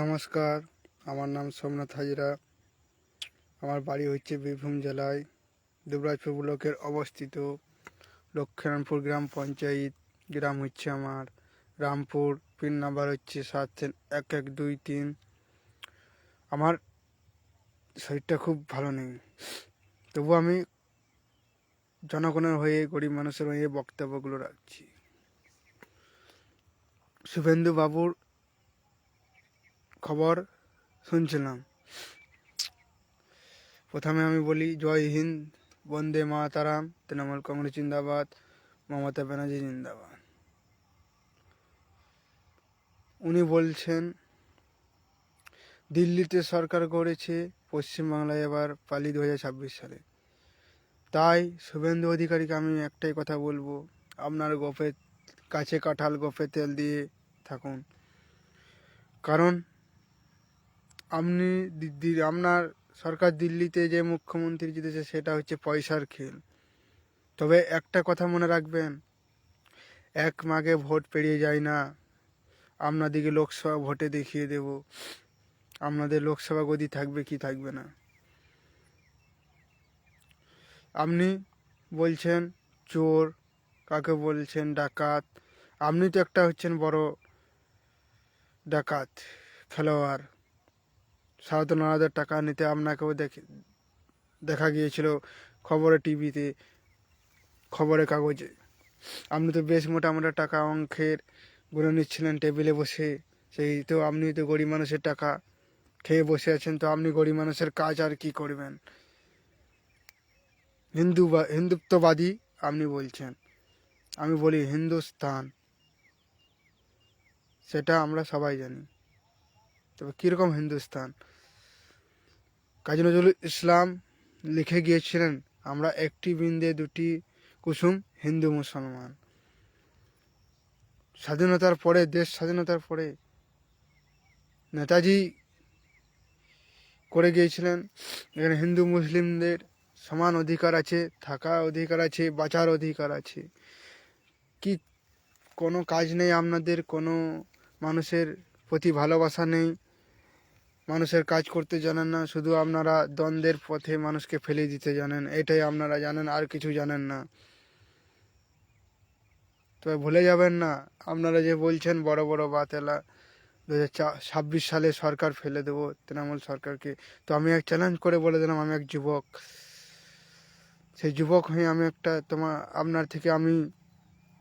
নমস্কার, আমার নাম সোমনাথ হাজরা। আমার বাড়ি হচ্ছে বীরভূম জেলায়, দুবরাজপুর ব্লকের অবস্থিত। লক্ষ্মীনারায়ণপুর গ্রাম পঞ্চায়েত, গ্রাম হচ্ছে আমার। রামপুর, পিন নাম্বার হচ্ছে সাত তিন, এক এক দুই তিন। আমার শরীরটা খুব ভালো নেই। তবু আমি জনগণের হয়ে, গরিব মানুষের হয়ে বক্তব্যগুলো রাখছি। শুভেন্দু বাবুর খবর শুনছিলাম। প্রথমে আমি বলি, জয় হিন্দ, বন্দে মাতারাম, তৃণমূল কংগ্রেস জিন্দাবাদ, মমতা ব্যানার্জি জিন্দাবাদ। উনি বলছেন, দিল্লিতে সরকার করেছে পশ্চিমবাংলায় এবার পালি দু হাজার ছাব্বিশ সালে। তাই শুভেন্দু অধিকারীকে আমি একটাই কথা বলব, আপনার গোফে কাছে কাঁঠাল গোফে তেল দিয়ে থাকুন। কারণ আপনি আপনার সরকার দিল্লিতে যে মুখ্যমন্ত্রী জিতেছে, সেটা হচ্ছে পয়সার খেল। তবে একটা কথা মনে রাখবেন, এক মাগে ভোট পেরিয়ে যায় না। আপনাদিকে লোকসভা ভোটে দেখিয়ে দেব। আপনাদের লোকসভা গদি থাকবে কি থাকবে না। আপনি বলছেন চোর, কাকে বলছেন ডাকাত, আপনি তো একটা হচ্ছেন বড় ডাকাত খেলোয়াড় সাধারণ হাজার টাকা নিতে আপনাকেও দেখে, দেখা গিয়েছিল খবরে টিভিতে, খবরের কাগজে। আপনি তো বেশ মোটা মোটা টাকা অঙ্কের গুনে নিচ্ছিলেন টেবিলে বসে। সেই তো আপনি তো গরিব মানুষের টাকা খেয়ে বসে আছেন, তো আপনি গরিব মানুষের কাজ আর কি করবেন? হিন্দু বা, হিন্দুত্ববাদী, আপনি বলছেন। আমি বলি হিন্দুস্তান সেটা আমরা সবাই জানি। তবে কীরকম হিন্দুস্তান? কাজী নজরুল ইসলাম লিখে গিয়েছিলেন, আমরা একটি বিন্দে দুটি কুসুম হিন্দু মুসলমান। স্বাধীনতার পরে, দেশ স্বাধীনতার পরে নেতাজি করে গিয়েছিলেন। এখানে হিন্দু মুসলিমদের সমান অধিকার আছে থাকার অধিকার আছে, বাঁচার অধিকার আছে। কি কোনো কাজ নেই আপনাদের, কোনো মানুষের প্রতি ভালোবাসা নেই। মানুষের কাজ করতে জানেন না, শুধু আপনারা দ্বন্দ্বের পথে মানুষকে ফেলে দিতে জানেন। এটাই আপনারা জানেন, আর কিছু জানেন না। তবে ভুলে যাবেন না, আপনারা যে বলছেন বড় বড় বাতেলা দু ছাব্বিশ সালে সরকার ফেলে দেবো তৃণমূল সরকারকে। তো আমি এক চ্যালেঞ্জ করে বলে দিলাম, আমি এক যুবক। সেই যুবক হয়ে আমি একটা তোমার আপনার থেকে আমি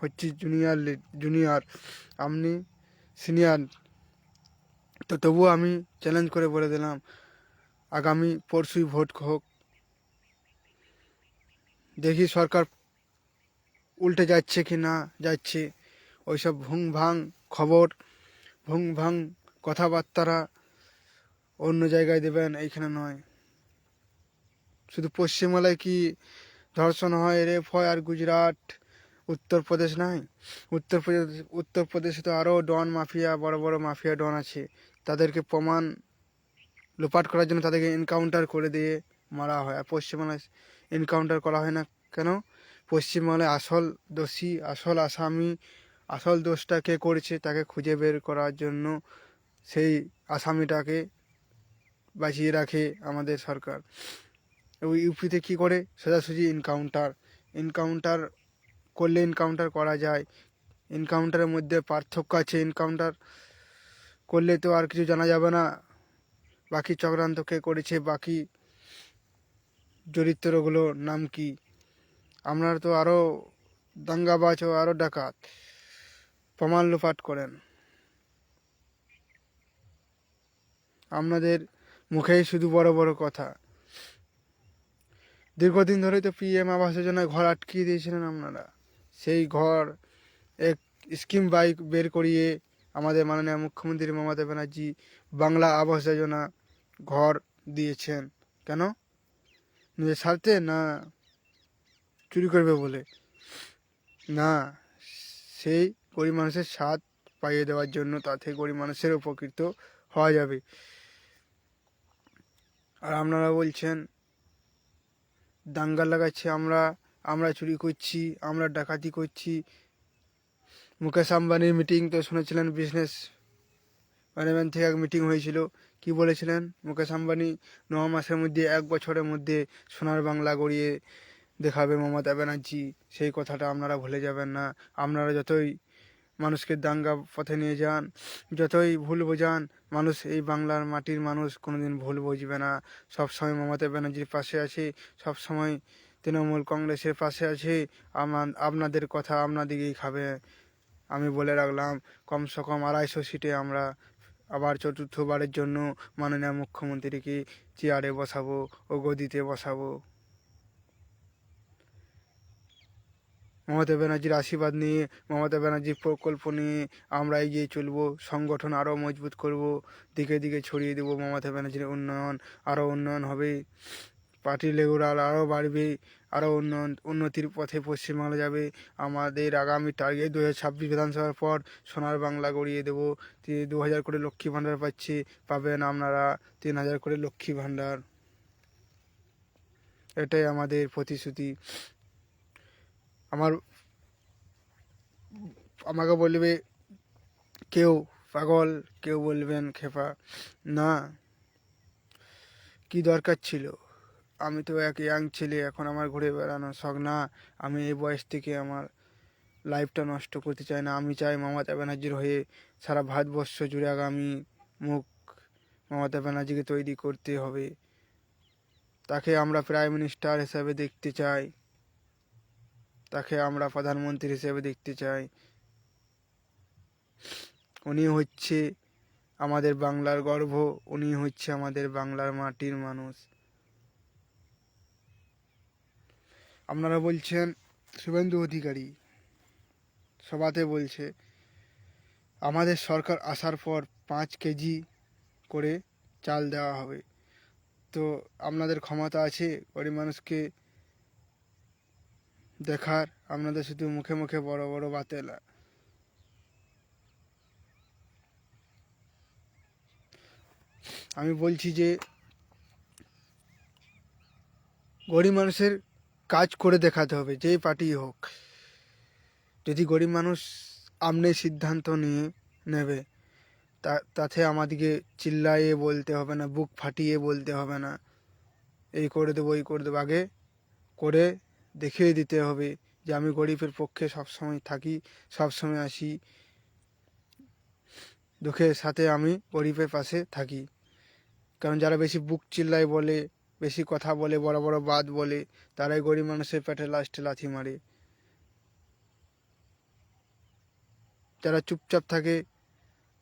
হচ্ছি জুনিয়র জুনিয়র আপনি সিনিয়র তো তবুও আমি চ্যালেঞ্জ করে বলে দিলাম, আগামী পরশুই ভোট হোক। দেখি সরকার উল্টে যাচ্ছে কি না, যাচ্ছে। ওইসব ভুং ভাং খবর ভুং ভাং কথাবার্তারা অন্য জায়গায় দেবেন, এইখানে নয়। শুধু পশ্চিমবাংলায় কি ধর্ষণ হয়, রেপ হয় আর গুজরাট, উত্তরপ্রদেশ নাই? উত্তরপ্রদেশ, উত্তরপ্রদেশে তো আরও ডন মাফিয়া, বড় বড় মাফিয়া ডন আছে। তাদেরকে প্রমাণ লোপাট করার জন্য তাদেরকে এনকাউন্টার করে দিয়ে মারা হয়। আর পশ্চিমবাংলায় এনকাউন্টার করা হয় না কেন? পশ্চিমবাংলায় আসল দোষী, আসল আসামি, আসল দোষটা কে করেছে তাকে খুঁজে বের করার জন্য সেই আসামিটাকে বাঁচিয়ে রাখে আমাদের সরকার। এবং ইউপিতে কী করে? সোজাসুজি এনকাউন্টার এনকাউন্টার করলে এনকাউন্টার করা যায়। এনকাউন্টারের মধ্যে পার্থক্য আছে। এনকাউন্টার করলে তো আর কিছু জানা যাবে না। বাকি চক্রান্ত কে করেছে, বাকি চরিত্রগুলোর নাম কি? আপনারা তো আরও দাঙ্গাবাজ ও আরও ডাকাত। প্রমাণ লোপাট করেন। আপনাদের মুখেই শুধু বড় বড় কথা। দীর্ঘদিন ধরে তো পিএম আবাস যোজনায় ঘর আটকিয়ে দিয়েছিলেন আপনারা। সেই ঘর এক স্কিম বাইক বের করিয়ে আমাদের মাননীয় মুখ্যমন্ত্রী মমতা ব্যানার্জি বাংলা আবাস যোজনা ঘর দিয়েছেন। কেন? নিজের স্বার্থে না চুরি করবে বলে? না, সেই গরিব মানুষের স্বাদ পাইয়ে দেওয়ার জন্য তাতে গরিব মানুষের উপকৃত হওয়া যাবে। আর আপনারা বলছেন, দাঙ্গা লাগাচ্ছে আমরা আমরা চুরি করছি, আমরা ডাকাতি করছি। মুকেশ আম্বানির মিটিং তো শুনেছিলেন বিজনেস ম্যানেজমেন্ট থেকে এক মিটিং হয়েছিল। কি বলেছিলেন? মুকেশ আম্বানি ন মাসের মধ্যে, এক বছরের মধ্যে সোনার বাংলা গড়িয়ে দেখাবে মমতা ব্যানার্জি। সেই কথাটা আপনারা ভুলে যাবেন না। আপনারা যতই মানুষকে দাঙ্গা পথে নিয়ে যান, যতই ভুল বোঝান, মানুষ এই বাংলার মাটির মানুষ, কোনোদিন ভুল বুঝবে না। সবসময় মমতা ব্যানার্জির পাশে আছে, সবসময় তৃণমূল কংগ্রেসের পাশে আছে। আপনাদের কথা আপনাদিকেই খাবে। আমি বলে রাখলাম, কমসে কম আড়াইশো সিটে আমরা আবার চতুর্থবারের জন্য মাননীয় মুখ্যমন্ত্রীকে চেয়ারে বসাবো ও গদিতে বসাবো। মমতা ব্যানার্জির আশীর্বাদ নিয়ে, মমতা ব্যানার্জির প্রকল্প নিয়ে আমরা এগিয়ে চলবো, সংগঠন আরও মজবুত করব, দিকে দিকে ছড়িয়ে দেবো মমতা ব্যানার্জির উন্নয়ন, আরও উন্নয়ন হবে। পার্টি লেগুরাল আরও বাড়বে আরও উন্নয়ন, উন্নতির পথে পশ্চিমবাংলা যাবে। আমাদের আগামী টার্গেট দু হাজার ছাব্বিশ বিধানসভার পর সোনার বাংলা গড়িয়ে দেবো। দু হাজার করে লক্ষ্মী ভাণ্ডার পাচ্ছি, পাবেন আপনারা তিন হাজার করে লক্ষ্মী ভাণ্ডার। এটাই আমাদের প্রতিশ্রুতি। আমার, আমাকে বলবে, কেউ পাগল, কেউ বলবেন খেপা। না, কি দরকার ছিল? আমি তো এক ইয়াং ছেলে, এখন আমার ঘুরে বেড়ানোর শখ না। আমি এই বয়স থেকে আমার লাইফটা নষ্ট করতে চাই না। আমি চাই মমতা ব্যানার্জির হয়ে সারা ভারতবর্ষ জুড়ে আগামী মুখ মমতা ব্যানার্জিকে তৈরি করতে হবে। তাকে আমরা প্রাইম মিনিস্টার হিসাবে দেখতে চাই। তাকে আমরা প্রধানমন্ত্রী হিসেবে দেখতে চাই। উনি হচ্ছে আমাদের বাংলার গর্ব। উনি হচ্ছে আমাদের বাংলার মাটির মানুষ। আপনারা বলছেন, শুভেন্দু অধিকারী সবাতে বলছে, আমাদের সরকার আসার পর পাঁচ কেজি করে চাল দেওয়া হবে। তো আপনাদের ক্ষমতা আছে, গরিব মানুষকে দেখার, আপনাদের শুধু মুখে মুখে বড় বড় বাতেলা। আমি বলছি যে, গরিব মানুষের কাজ করে দেখাতে হবে, যেই পার্টি হোক। যদি গরিব মানুষ আমনে সিদ্ধান্ত নিয়ে নেবে, তা, তাতে আমাদেরকে চিল্লাইয়ে বলতে হবে না, বুক ফাটিয়ে বলতে হবে না, এই করে দেবো এই করে দেবো। আগে করে দেখিয়ে দিতে হবে যে আমি গরিবের পক্ষে সবসময় থাকি, সবসময় আসি, দুঃখের সাথে আমি গরিবের পাশে থাকি। কারণ যারা বেশি বুক চিল্লায় বলে বেশি কথা বলে, বড় বড় বাদ বলে, তারাই গরিব মানুষের পেটে লাস্টে লাথি মারে। যারা চুপচাপ থাকে,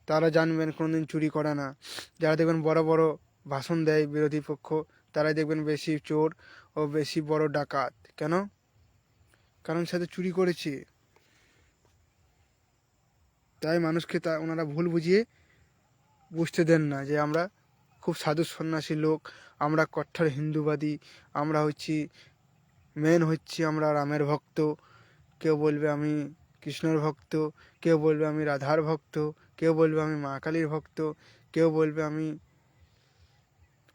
তারা জানবেন কোনোদিন চুরি করে না। যারা দেখবেন বড় বড় ভাষণ দেয় বিরোধী পক্ষ, তারাই দেখবেন বেশি চোর ও বেশি বড় ডাকাত। কেন? কারণ সাথে চুরি করেছে। তাই মানুষকে তা ওনারা ভুল বুঝিয়ে বুঝতে দেন না যে আমরা খুব সাধু সন্ন্যাসী লোক, আমরা কট্টর হিন্দুবাদী, আমরা হচ্ছি মেন হচ্ছি আমরা রামের ভক্ত, কেউ বলবে আমি কৃষ্ণর ভক্ত, কেউ বলবে আমি রাধার ভক্ত, কেউ বলবে আমি মা কালীর ভক্ত, কেউ বলবে আমি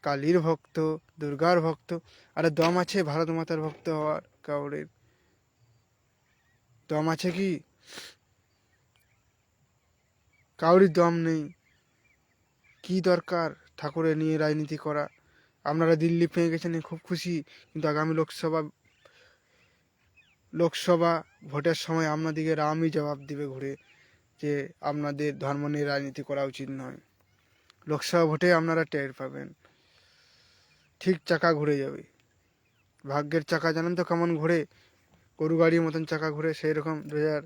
কালীর ভক্ত, দুর্গার ভক্ত, আরে দম আছে ভারত মাতার ভক্ত হওয়ার কাউরের দম আছে কি? কাউরির দম নেই। কি দরকার? ঠাকুরের নিয়ে রাজনীতি করা। আপনারা দিল্লি পেয়ে গেছেন খুব খুশি। কিন্তু আগামী লোকসভা লোকসভা ভোটের সময় আপনাদিকে রামই জবাব দিবে ঘুরে যে আপনাদের ধর্ম নিয়ে রাজনীতি করা উচিত নয়। লোকসভা ভোটে আপনারা টের পাবেন। ঠিক চাকা ঘুরে যাবে। ভাগ্যের চাকা জানেন তো কেমন ঘুরে? গরু গাড়ির মতন চাকা ঘুরে। সেই রকম দু হাজার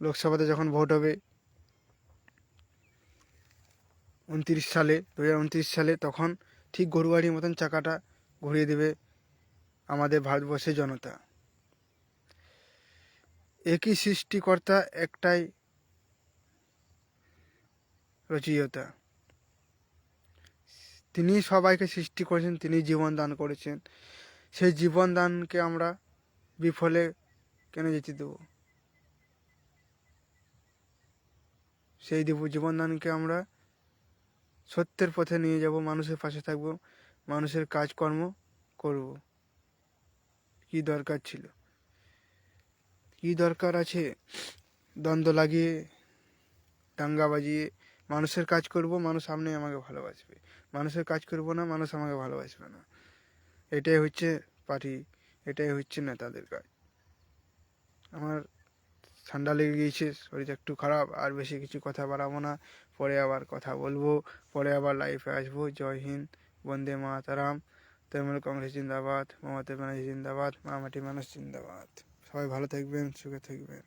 লোকসভাতে যখন ভোট হবে উনত্রিশ সালে দু হাজার উনত্রিশ সালে তখন ঠিক গরু গাড়ির মতন চাকাটা ঘুরিয়ে দেবে আমাদের ভারতবর্ষের জনতা। একই সৃষ্টিকর্তা, একটাই রচয়িতা। তিনি সবাইকে সৃষ্টি করেছেন, তিনি জীবন দান করেছেন। সেই জীবন দানকে আমরা বিফলে কেন যেতে দেব? সেই দেব জীবন দানকে আমরা সত্যের পথে নিয়ে যাব, মানুষের পাশে থাকব, মানুষের কাজকর্ম করব। কি দরকার ছিল? কি দরকার আছে? দ্বন্দ্ব লাগিয়ে, দাঙ্গা বাজিয়ে, মানুষের কাজ করব, মানুষ সামনে আমাকে ভালোবাসবে। মানুষের কাজ করব না, মানুষ আমাকে ভালোবাসবে না। এটাই হচ্ছে পার্টি এটাই হচ্ছে নেতাদের কাজ। আমার ঠান্ডা লেগে গিয়েছে শরীর একটু খারাপ, আর বেশি কিছু কথা বাড়াবো না। পরে আবার কথা বলব, পরে আবার লাইফে আসব। জয় হিন্দ, বন্দে মাতারাম। তৃণমূল কংগ্রেস জিন্দাবাদ, মমতা ব্যানার্জি জিন্দাবাদ, মামাটি মানুষ জিন্দাবাদ। সবাই ভালো থাকবেন, সুখে থাকবেন।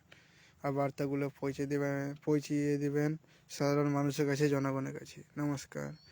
আর বার্তাগুলো পৌঁছে দেবেন, পৌঁছিয়ে দেবেন সাধারণ মানুষের কাছে, জনগণের কাছে। নমস্কার।